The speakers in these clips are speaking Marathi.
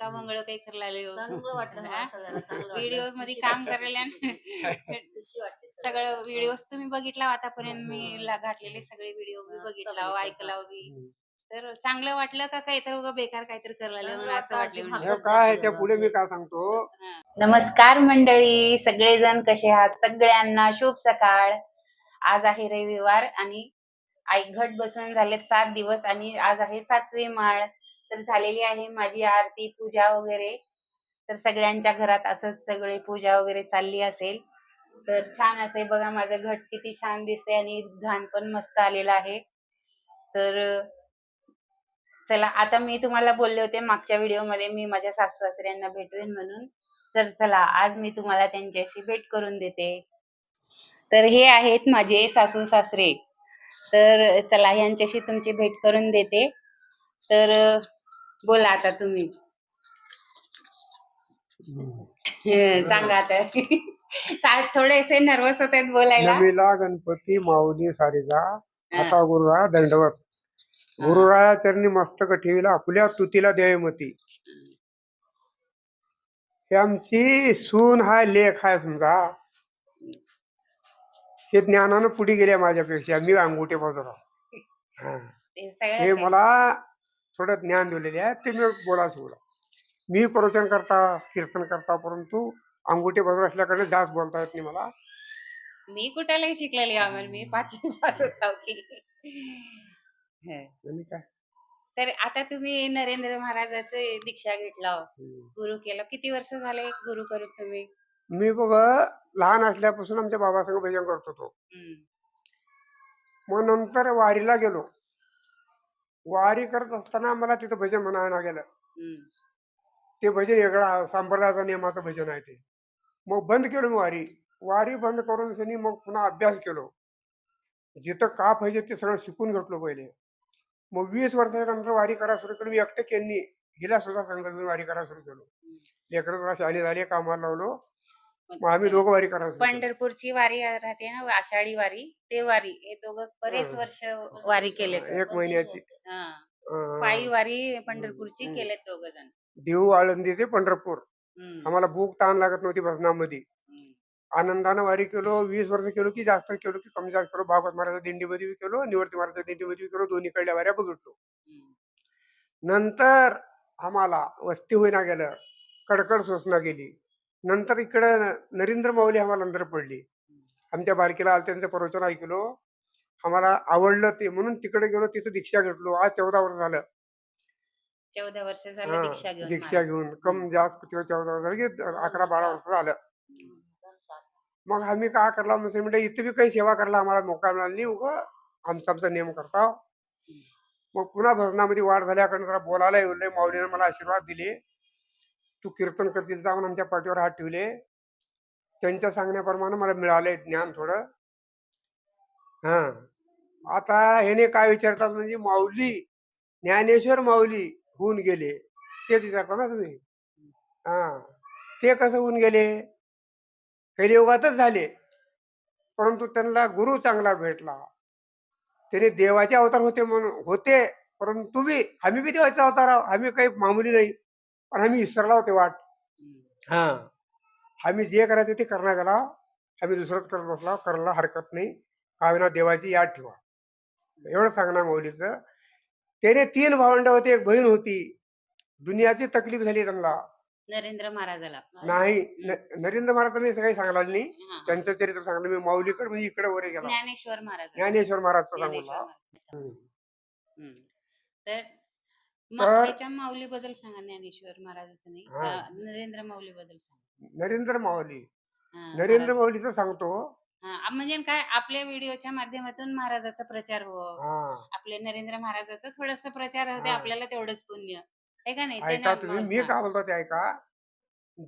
का मंगळ काही करायला चांगलं वाटलं मला सगळ्याला चांगलं वाटलं. व्हिडिओमध्ये खुशी काम करायला खुशी- खुशी वाटते सगळं व्हिडिओ तुम्ही बघितला आतापर्यंत मी ला- घातलेले सगळे व्हिडिओ मी हा, बघितला बघितलं, ऐकला बी तर चांगलं वाटलं का काही तर उगा बेकार काहीतरी करायला म्हणून असं वाटलं, म्हणजे. काय ह्याच्या पुढे मी काय सांगतो? नमस्कार मंडळी सगळेजण कसे आहात? सगळ्यांना शुभ सकाळ. आज आहे रविवार आणि आई घट बसून झालेत सात दिवस आणि आज आहे सातवे माळ. तर झालेली आहे माझी आरती पूजा वगैरे. तर सगळ्यांच्या घरात असंच सगळे पूजा वगैरे चालली असेल. तर छान असे बघा माझं घट किती छान दिसते आणि घाण पण मस्त आलेलं आहे. तर चला आता मी तुम्हाला बोलले होते मागच्या व्हिडिओमध्ये मी माझ्या सासू सासऱ्यांना भेटवेन म्हणून. तर चला आज मी तुम्हाला त्यांच्याशी भेट करून देते. तर हे आहेत माझे सासू सासरे तर चला यांच्याशी तुमची भेट करून देते. तर बोला आता तुम्ही. सांगा आता. सा- थोडेसे नर्वस होते बोलायला. नमीला गणपती माऊली सारीचा. आता गुरुराया दंडवत. गुरुराया चरणी मस्तक ठेवीला आपल्या तुतीला देवमती. हे आमची सून हा लेख आहे समजा. हे ज्ञानानं पुढे गेल्या माझ्यापेक्षा. मी अंगुठे बाजूला हा. हे सगळं मला थोडं ज्ञान दिलेले आहे ते मी बोला बोला मी प्रवचन करता कीर्तन करता परंतु अंगुठे बाजूला असल्याकडे जास्त बोलता येत नाही मला. मी कुठेलाही शिकलेली आम्हाला मी पाचवी पासच आहो की. हं. आणि काय? तर आता तुम्ही नरेंद्र महाराजाचे दीक्षा घेतला हम्म. गुरु केलं. किती वर्ष झाले गुरु करून तुम्ही? मी बघ लहान असल्यापासून आमच्या बाबासंग भजन करत होतो. हम्म. मग नंतर वारीला गेलो. वारी करत असताना मला तिथं भजन म्हणायला गेलं. ते भजन वेगळा संप्रदायाचा नियमाचं भजन आहे ते. मग बंद केलं मी वारी. वारी बंद करून सनी मग पुन्हा अभ्यास केलो. जिथं का पाहिजे ते सगळं शिकून घेतलो पहिले. मग वीस वर्षाच्या नंतर वारी करा सुरू केली. मी एकटे केली हिला सुद्धा संघ घेऊन वारी करा सुरू केलो. लेकरं जरा झाली कामाला लावलो. मग आम्ही दोघं वारी करा सुरू केलो. पंढरपूरची वारी राहते ना आषाढी वारी ते वारी हे दोघं बरेच हं. वर्ष वारी केले एक महिन्याची अं, पायी वारी पंढरपूरची हम्म. केलेत दोघ जण देऊ आळंदी ते पंढरपूर. आम्हाला भूक ताण लागत नव्हती भजनामध्ये. आनंदानं वारी केलो वीस वर्ष केलो की जास्त केलो की कमी जास्त केलो भागवत महाराजच्या दिंडीमध्ये बी केलो निवर्ती महाराजच्या दिंडीमध्ये बी केलो दोन्ही कडल्या वाऱ्या बघितलो. नंतर आम्हाला वस्ती होईना गेलं कडकड सोसना गेली नंतर इकडं नरेंद्र माऊली आम्हाला नंतर पडली. आमच्या बारकीला आलं त्यांचं प्रवचन ऐकलो. आम्हाला आवडलं ते म्हणून तिकडे गेलो तिथं दीक्षा घेतलो. आज चौदा वर्ष झालं. चौदा वर्ष झालं दीक्षा घेऊन दीक्षा महाराज. घेऊन. कम जास्त किंवा चौदा वर्ष झालं की अकरा बारा वर्ष झालं. मग आम्ही काय करला? म्हणजे म्हणजे इथे बी काही सेवा करायला आम्हाला मोका मिळाला नाही उग. आमचा आमचा नियम करता मग पुन्हा भजनामध्ये वाढ झाल्याकडे जरा बोलायला येऊ. माऊलीने मला आशीर्वाद दिले. तू कीर्तन करतील जाऊन आमच्या पाठीवर हात ठेवले. त्यांच्या सांगण्याप्रमाणे मला मिळालंय ज्ञान थोडं. हा. आता ह्याने काय विचारतात म्हणजे माऊली ज्ञानेश्वर माऊली होऊन गेले. तेच विचारता ना तुम्ही? हा. ते कसं होऊन गेले? कलियुगातच झाले. परंतु त्यांना गुरु चांगला भेटला. त्याने देवाचे अवतार होते म्हणून होते. परंतु तुम्ही आम्ही बी देवाचा अवतार आहोत. आम्ही काही मामुली नाही. पण आम्ही इसरला होते वाट. हा. आम्ही जे करायचं ते करण्यात गेला आम्ही दुसरंच करत बसला. करायला हरकत नाही. काविना देवाची याद ठेवा. एवढं सांगणार माऊलीचं. त्याने तीन भावंड होते. एक बहीण होती. दुनियाची तकलीफ झाली त्यांना. नरेंद्र महाराजाला. नाही. न- नरेंद्र महाराज मी काही सांगला नाही. हा. त्यांचं चरित्र सांगलं मी माऊलीकडे म्हणजे इकडे वर गेला. ज्ञानेश्वर महाराज. ज्ञानेश्वर महाराजचं ज्ञानेश्वर सांगला महाराज. हम्म. हम्म. तर माऊली बद्दल सांगा ज्ञानेश्वर महाराजाचं नाही हा. नरेंद्र माऊली बद्दल सांगा नरेंद्र माऊली हा, नरेंद्र महाराज. माऊलीचं सांगतो हा, म्हणजे काय आपल्या व्हिडिओच्या माध्यमातून महाराजाचा प्रचार हो हा आपले नरेंद्र महाराजाचा थोडासा प्रचार होते हा. आपल्याला तेवढंच पुण्य आहे का नाही ऐका त्यानं तुम्ही मी. काय बोलतो ते ऐका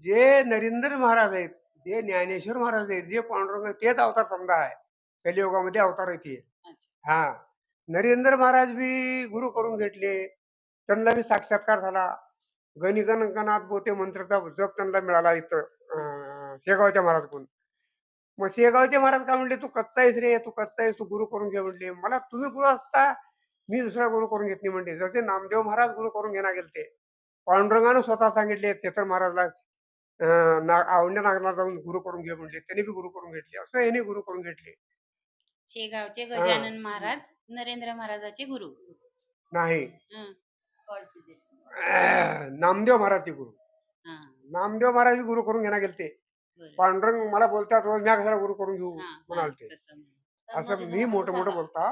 जे नरेंद्र महाराज आहेत जे ज्ञानेश्वर महाराज आहेत जे पांडुरंग आहेत, तेच अवतार समजा आहे कलियुगामध्ये अवतार हे. अच्छा. हा नरेंद्र महाराज बी गुरु करून घेतले त्यांना बी साक्षात्कार झाला. गणिगण गणात बोते मंत्राचा जप त्यांना मिळाला इथं शेगावच्या महाराजकडून. मग शेगावचे महाराज काय म्हणले तू कच्चा आहेस रे तू कच्चा आहेस तू गुरु करून घे म्हणले. मला तुम्ही गुरु असता मी दुसरा गुरु करून घेत नाही म्हणते जसे नामदेव महाराज गुरु करून घेणार गेलते. पांडुरंगानं स्वतः सांगितले छत्र महाराजला ना- औंढ्या नागनाथ जाऊन गुरु करून घे म्हणले. त्यांनी बी गुरु करून घेतले. असं याने गुरु करून घेतले. शेगावचे गजानन महाराज नरेंद्र महाराजाचे गुरु. नाही. नामदेव महाराजचे गुरु. नामदेव महाराज गुरु करून घेणार गेले ते. पांडुरंग मला बोलतात रोज म्या कशाला गुरु करून घेऊ? म्हणाल ते. असं मी मोठं मोठं बोलता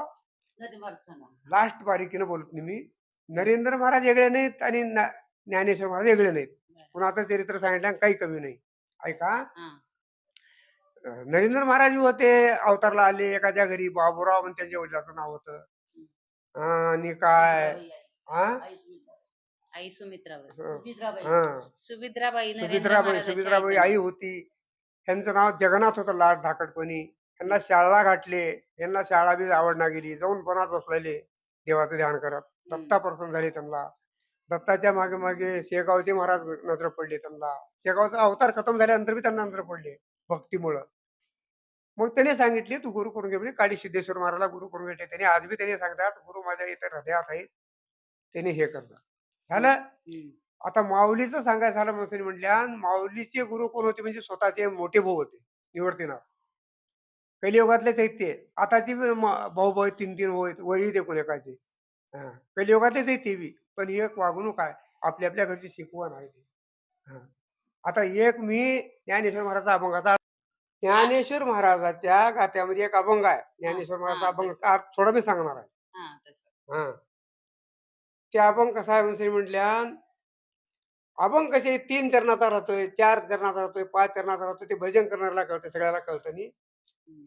लास्ट बारीकीनं बोलत नाही मी. नरेंद्र महाराज वेगळे नाहीत आणि ज्ञानेश्वर महाराज वेगळे नाहीत. कुणाचं चरित्र सांगितलं काही कमी नाही. ऐका. नरेंद्र महाराज होते अवतारला आले एखाद्या घरी बाबूराव म्हणून त्यांच्या वडिलाचं नाव होतं. आणि काय? हा? आई सुमित्राबाई. हा. सुभिद्राबाई नरेंद्र सुभित्राबाई महाराजाच्या सुभित्राबाई आईचं आई होती. त्यांचं नाव जगन्नाथ होतं लाट ढाकटपणी त्यांना शाळा घातले यांना शाळा बी आवडना गेली जाऊन पणात बसलेले देवाचं ध्यान करत. दत्ता प्रसन्न झाले त्यांना. दत्ताच्या मागे मागे शेगावचे महाराज नजर पडले त्यांना. शेगावचा अवतार खतम झाल्यानंतर बी त्यांना नजर पडले भक्तीमुळं. मग त्याने सांगितले तू गुरु करून घे. म्हणजे काळी सिद्धेश्वर महाराजला गुरु करून घेतले. त्याने आज बी त्याने सांगतात गुरु माझ्या इथे हृदयात आहेत. त्याने हे करतात. झालं आता माऊलीचं सांगायचं झालं म्हणून म्हटल्या माऊलीचे गुरु कोण होते? म्हणजे स्वतःचे मोठे भाऊ होते निवर्तीनाथ कलियुगातलेच आहेत ते आताची भाऊ भाऊ तीन तीन भाऊ आहेत वरी देखून एकाचे. हा. कलियुगातलेच आहेत ते बी पण एक वागणूक आहे आपल्या आपल्या घरची शिकवण आहे ती. आता एक मी ज्ञानेश्वर महाराजचा अभंगाचा ज्ञानेश्वर महाराजाच्या गात्यामध्ये एक अभंग आहे. ज्ञानेश्वर महाराजचा अभंग थोडं मी सांगणार आहे. हं, ते अभंग म्हणजे म्हटल्या अभंग कसे? तीन चरणाचा राहतोय चार चरणाचा राहतोय पाच चरणाचा राहतोय ते भजन करणाऱ्याला कळतं सगळ्याला कळतं नाही.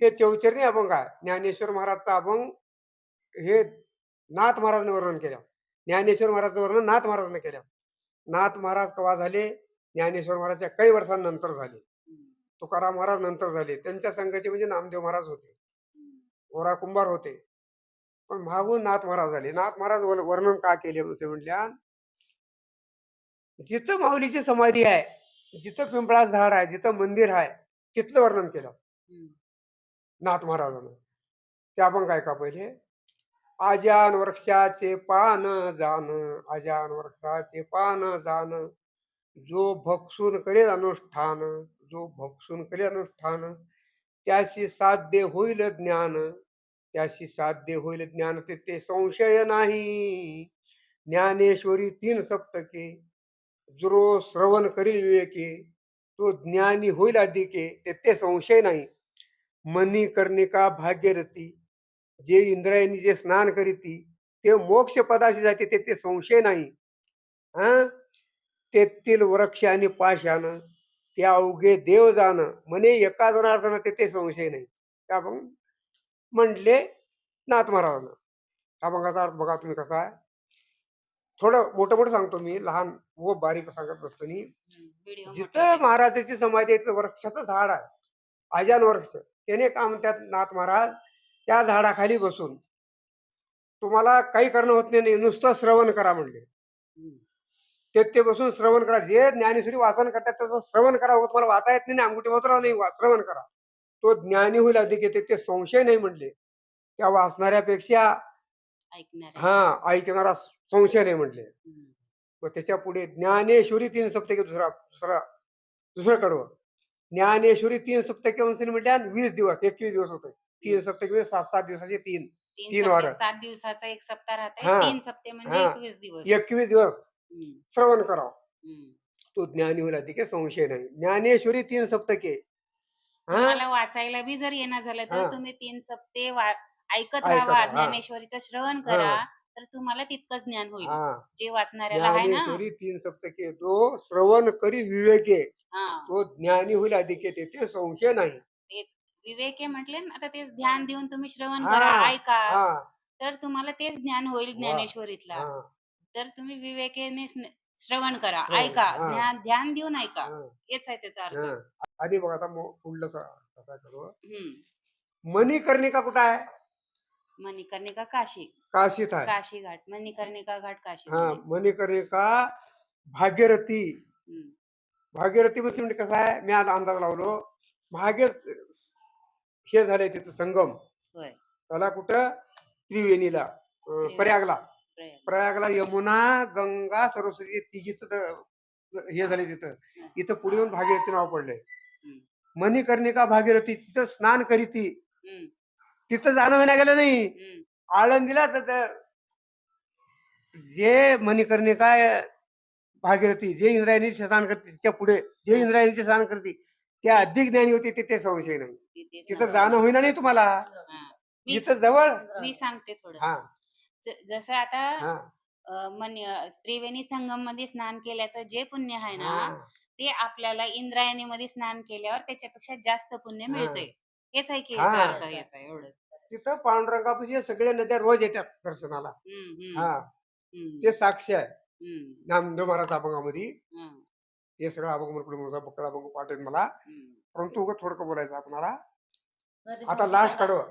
हे चौचरणी अभंग आहे. ज्ञानेश्वर महाराजचा अभंग हे नाथ महाराजांनी वर्णन केलं. ज्ञानेश्वर महाराजचं वर्णन नाथ महाराजांनी केलं. नाथ महाराज कवा झाले? ज्ञानेश्वर महाराजच्या काही वर्षांनंतर झाले. तुकाराम महाराज नंतर झाले. त्यांच्या संघाचे म्हणजे नामदेव महाराज होते. गोरा कुंभार होते. पण मागून नाथ महाराज झाले. नाथ महाराज वर- वर्णन का केले असे म्हटल्या जिथं माऊलीची समाधी आहे जिथं पिंपळा झाड आहे जिथं मंदिर आहे तिथलं वर्णन केलं. नाथ महाराजानं. ते आपण काय का पहिले? आजान वृक्षाचे पान जाण आजान वृक्षाचे पान जाण जो भक्षून करेल अनुष्ठान जो भक्षून करेल अनुष्ठान त्याशी साध्य होईल ज्ञान. त्याशी साध्य होईल ज्ञान ते ते संशय नाही. ज्ञानेश्वरी तीन सप्तके जो श्रवण करील विवेके तो ज्ञानी होईल अधिके ते ते संशय नाही. मनी कर्णिका भाग्यरथी? जे इंद्रायणी जे स्नान करीती ते मोक्ष पदाशी जाते ते ते संशय नाही. हा? तेथील वृक्ष आणि पाशान ते अवघे देव जाणं म्हणे एका जणार्थानं ते ते संशय नाही. का बघ म्हणले नाथ महाराजांना अभंगाचा अर्थ बघा तुम्ही कसा आहे. थोडं मोठं मोठं सांगतो मी लहान व बारीक सांगत मोठा जिथं. महाराजाची समाधी आहे वृक्षाचं झाड आहे. आजान वृक्ष. त्याने काय म्हणतात नाथ महाराज त्या झाडाखाली बसून तुम्हाला काही करणं होत नाही नुसतं श्रवण करा म्हणले. ते ते बसून श्रवण करा. जे ज्ञानेश्वरी वाचन करतात त्याचं श्रवण करा. तुम्हाला वाचा येत नाही अंगुठी होत नाही वा- श्रवण करा. तो ज्ञानी होईल अधिक येते ते संशय नाही म्हणले त्या वाचणाऱ्यापेक्षा. हा ऐकणारा संशय नाही म्हणले मग त्याच्या पुढे ज्ञानेश्वरी तीन सप्तके दुसरा दुसरा दुसरं कडवं ज्ञानेश्वरी तीन सप्तके म्हटल्या वीस दिवस एकवीस दिवस होते तीन सप्तके म्हणजे सात सात दिवसाचे तीन. तीन वारं. सात दिवसाचा एक सप्ताह राहते हा, म्हणजे हा. एकवीस दिवस. श्रवण करावं. तो ज्ञानी होईल अधिक संशय नाही. ज्ञानेश्वरी तीन सप्तके. तुम्हाला वाचायला बी जर येणार झालं तर. तुम्ही तीन सप्ते ऐकत राहा. ज्ञानेश्वरीचं श्रवण करा तर तुम्हाला तितकंच ज्ञान होईल. जे वाचणाऱ्याला आहे ना? तीन सप्तके तो श्रवण करी विवेके. हा. तो ज्ञानी होईल अधिक येते ते संशय नाही. तेच. विवेके म्हटले ना आता तेच ध्यान देऊन तुम्ही श्रवण करा ऐका. तर तुम्हाला तेच ज्ञान होईल ज्ञानेश्वरीतला. तर तुम्ही विवेकेने श्रवण करा ऐका. ध्यान देऊन ऐका. हेच आहे त्याचा अर्थ. आणि बघ आता पुढलं कसा करू. मणिकर्णिका कुठं आहे? मणिकर्णिका काशी. काशीत आहे. काशी घाट. मणिकर्णिका घाट काशी हा मणिकर्णिका भागीरथी. भागीरथी म्हणजे कसं आहे? मी आज अंदाज लावलो. भागीर हे झालंय तिथं संगम. त्याला कुठं? त्रिवेणीला प्रयागला. प्रयाग. प्रयागला यमुना गंगा सरस्वती तिघीच हे झाले तिथं. इथं पुढे येऊन भागीरथी नाव पडलंय. मणिकर्णिका भागीरथी? तिथं स्नान करीती तिथं जाणं होण्या गेलं नाही. आळंदीला तर जे मणिकर्णिका भागीरथी? जे इंद्रायणीचे स्नान करते तिच्या पुढे जे इंद्रायणीचे स्नान करते ते अधिक ज्ञानी होते तिथे संशय नाही. तिथे तिथं. जाणं होईना नाही तुम्हाला. इथं जवळ मी सांगते थोडं. हा. जसं आता त्रिवेणी संगममध्ये स्नान केल्याचं जे पुण्य आहे ना. ते आपल्याला इंद्रायणी मध्ये स्नान केल्यावर त्याच्यापेक्षा जास्त पुण्य हा. मिळतंय. हेच आहे की हा. याचा अर्थ याचा एवढं तिथं पांडुरंगापाशी सगळे नद्या रोज येतात दर्शनाला. हा. ते साक्ष आहे. नामदेव महाराज अभंगामध्ये. ते सगळं अभंग पुढे मोठा बकरा अभंग पाठवत मला. परंतु उगाच थोडं बोलायचं आपणाला. आता लास्ट. कडवं.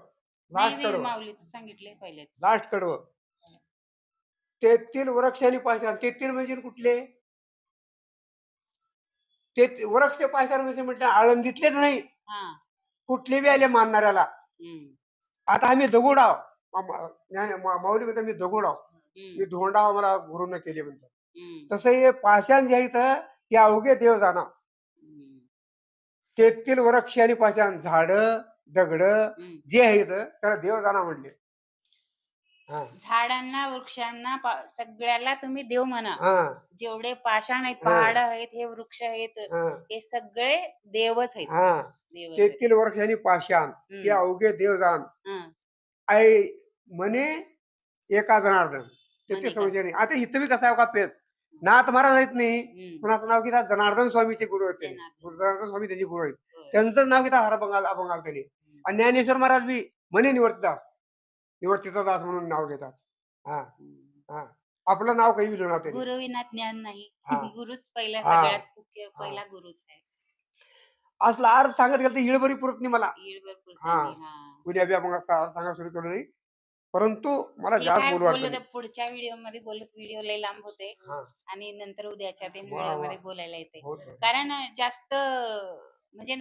लास्ट कडवं. माऊलीचं सांगितलंय पहिलेच. लास्ट कडवं. तेथील वृक्ष आणि पाषाण. तेथील म्हणजे कुठले? ते वृक्ष पाषाण म्हणजे म्हटलं आळंदीतलेच नाही. हा. कुठले बी आले मानणाऱ्याला. हम्म, आता आम्ही दगुड आहो मा- मा- ज्ञान- मा- माऊली म्हणतात मी दगुड आहो हम्म, मी धोंडा मला गुरुनं केले म्हणतात. हम्म, तसं हे पाषाण जे आहे इथं ते अवघे देव जाणं हम्म, तेथील वृक्ष आणि पाषाण झाड दगड हम्म. जे आहेत त्याला देव जाणं म्हणले. हा. झाडांना वृक्षांना पा- सगळ्याला तुम्ही देव म्हणा. हा. जेवढे पाषाण आहेत हा. पहाड आहेत हे वृक्ष आहेत हा. हे सगळे देवच आहेत. हा. देवच आहेत. तेथील वृक्ष आणि पाषाण ते हम्म, अवघे देव जाण हं, आई म्हणे एका जनार्दन. ते म्हणे ते का? आता इथं बी कसं आहे का पेच नाथ महाराज आहेत नाही. कुणाचं नाव घेतात जनार्दन स्वामीचे गुरु होते जनार्दन. जनार्दन स्वामी त्याचे गुरु आहेत. होय. त्यांचं नाव घेतात हर बंगाल अभंगाल त्यांनी. आणि ज्ञानेश्वर महाराज बी म्हणे निवर्तिदास. निवर्तितदास म्हणून नाव घेतात हा. हा आपलं नाव काही त्यांनी गुरु विना ज्ञान नाही हा. गुरुच पहिला हा. सगळ्यात मुख्य पहिला गुरुच आहे असला अर्थ सांगत गेलं तर इळबरी पुरत नाही मला हा. हा. उद्या बी आपण सांगा सुरू करू नाही परंतु मला जास्त बोलू वाटत. पुढच्या व्हिडिओमध्ये बोलत व्हिडिओ लय लांब होते हा. आणि नंतर उद्याच्या तीन वा, व्हिडिओ वा. मध्ये बोलायला येते हो. कारण जास्त म्हणजे.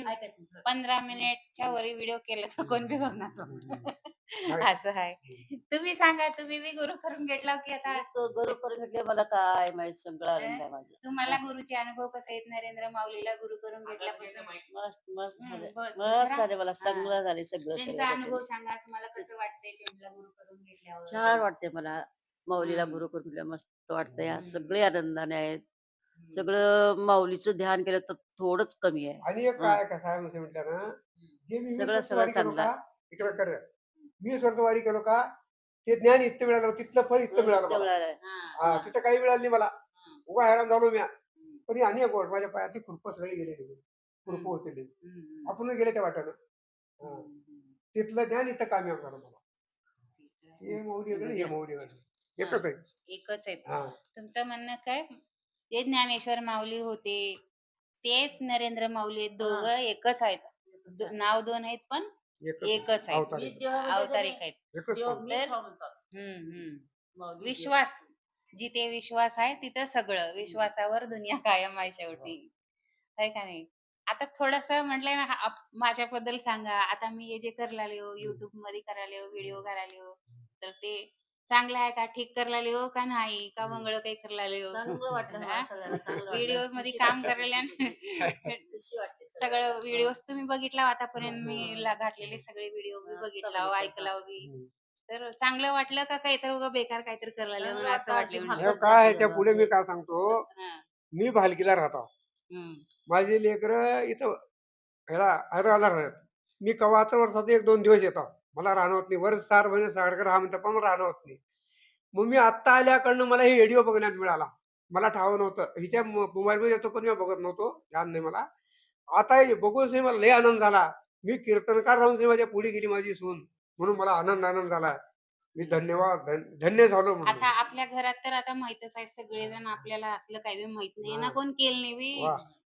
पंधरा मिनिटच्या वरी व्हिडिओ केला तर कोण बी बघणार काय? असं आहे तुम्ही सांगा तुम्ही बी गुरु करून घेतला की आता तो गुरु करून घेतले मला काय माहीत सगळं आनंद आहे माझा तुम्हाला गुरुचे अनुभव कसे आहेत नरेंद्र माऊलीला गुरु करून घेतल्यापासून मस्त मस्त हम्म, झाले मस्त बरं. झाले मला चांगलं झाले सगळं त्यांचा सगळं अनुभव सगळं. सांगा तुम्हाला कसं वाटतंय त्यांना गुरु करून घेतल्यावर छान वाटते मला माऊलीला हम्म. गुरु करून घेतलं मस्त वाटतंय हम्म. सगळे आनंदाने आहेत. सगळं माऊलीचं ध्यान केलं तर थोडंच कमी आहे आणि एक काय कसं आहे म्हणजे म्हटलं ना जे मी वीस सगळं- सगळं केलो चांगलं का इकडे कर वीस वर्ष वारी केलो का ते ज्ञान इथं मिळालं तिथलं फळ इथं मिळालं मला. हा, हा, तिथं काही मिळालं नाही मला. उगा हैराण झालो मी पण ही अनेक गोष्ट माझ्या पायातली खुरप सगळी गेली खुरप होते आपण गेले त्या वाट्यानं. तिथलं ज्ञान इथं कामयाब झालं मला. आहे. हे मौली हे मौली एकच आहे. एकच आहेत हा. तुमचं म्हणणं काय? ते ज्ञानेश्वर माऊली होते तेच नरेंद्र माऊली दोघं एकच आहेत. नाव दोन आहेत पण एकच आहे. अवतार. अवतारिक आहेत एकच म्हणतात. हम्म, हम्म. विश्वास. जिथे विश्वास आहे तिथं सगळं. विश्वासावर दुनिया कायम आहे शेवटी. आहे का नाही? आता थोडस म्हटलंय ना हा- आप- माझ्याबद्दल सांगा. आता मी हे जे करायला हो युट्यूबमध्ये करायला व्हिडिओ करायला हो तर ते चांगलं आहे का ठीक करायला हो का नाही का मंगळ काही करायला हो चांगलं वाटलं मला हा? सगळ्याला चांगलं व्हिडिओ. मध्ये काम करायला सगळं व्हिडिओ हा. तुम्ही बघितला आतापर्यंत मी ला- घातलेले सगळे व्हिडिओ मी बघितला ऐकला. बी. तर चांगलं वाटलं का काही तर उगा बेकार काहीतरी करायला म्हणून असं वाटलं. हे भाकर काय ह्याच्या झालं. पुढे मी काय सांगतो हा, मी भालकीला राहतो हम्म, माझे लेकर इथं ह्याला हैदराबादला राहतात मी कवा तर वर्षात एक दोन दिवस येतो मला राहणं होत नाही. वर्ष चार महिने साडकर हा म्हणतात पण मला राहणं होत नाही. मग मी आत्ता आल्याकडनं मला हे व्हिडिओ बघण्यात मिळाला. मला ठाव नव्हतं. हिच्या मोबाईलमध्ये येतो पण मी बघत नव्हतो. ध्यान नाही मला. आता हे बघून से मला लय आनंद झाला. मी कीर्तनकार राहून से माझ्या पुढे गेली माझी सून. म्हणून मला आनंद आनंद झाला. मी धन्यवाद धन- धन्य झालो आता आपल्या घरात तर आता माहितच आहे सगळेजण आपल्याला असलं काही माहीत नाही. ना. कोण केलं नाही बी.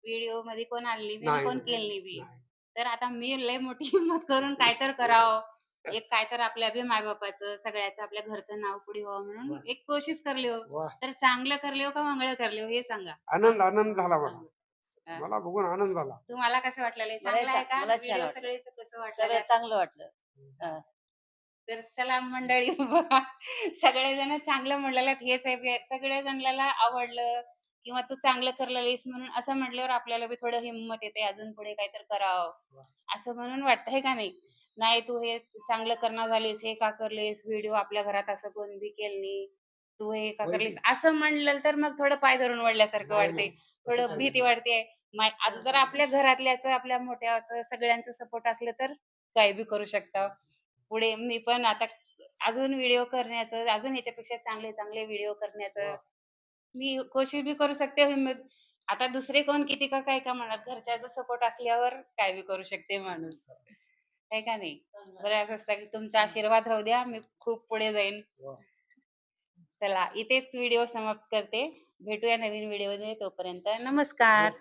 व्हिडिओमध्ये कोण आणली बी? कोण केलं नाही बी? नाही. तर आता मी लय मोठी हिंमत करून काय तर करावं. एक काय तर आपल्या बी मायबापाचं सगळ्याचं आपल्या घरचं नाव पुढे व्हावं म्हणून. एक कोशिश करले हो. वा. तर चांगलं करले हो का मंगळ करले हो हे सांगा. आनंद आनंद झाला मला. हा. मला बघून आनंद झाला. तुम्हाला कसं वाटलं मला चांगलं आहे छान- का? मला छान व्हिडिओ वाटलं. सगळे कसं सगळं वाटलं चांगलं वाटलं. तर चला मंडळी बघा सगळेजण चांगलं म्हणलेलं हेच आहे सगळ्या जणाला आवडलं किंवा तू चांगलं करलेलीस म्हणून असं म्हटल्यावर आपल्याला बी थोडं हिंमत येते अजून पुढे काहीतरी करावं. असं म्हणून वाटतं हे का नाही? नाही तू हे चांगलं करणार झालीस हे का करलीस? व्हिडिओ आपल्या घरात असं कोण बी केलं नाही तू हे का करलीस? असं म्हणलं तर मग थोडं पाय धरून वळल्यासारखं नाही, वाटते. थोडं भीती वाटते आता जर आपल्या घरातल्याच आपल्या मोठ्याचं सगळ्यांचं सपोर्ट असलं तर काय बी करू शकता. पुढे मी पण आता अजून व्हिडिओ करण्याचं अजून याच्यापेक्षा चांगले चांगले व्हिडिओ करण्याचं मी कोशिश बी करू शकते. आता दुसरे कोण किती का काय का म्हणत घरच्याचा सपोर्ट असल्यावर काय बी करू शकते माणूस. आहे का नाही? बरं असं असतं की तुमचा आशीर्वाद राहू द्या मी खूप पुढे जाईन. वा. चला इथेच व्हिडिओ समाप्त करते. भेटूया नवीन व्हिडिओमध्ये तोपर्यंत नमस्कार.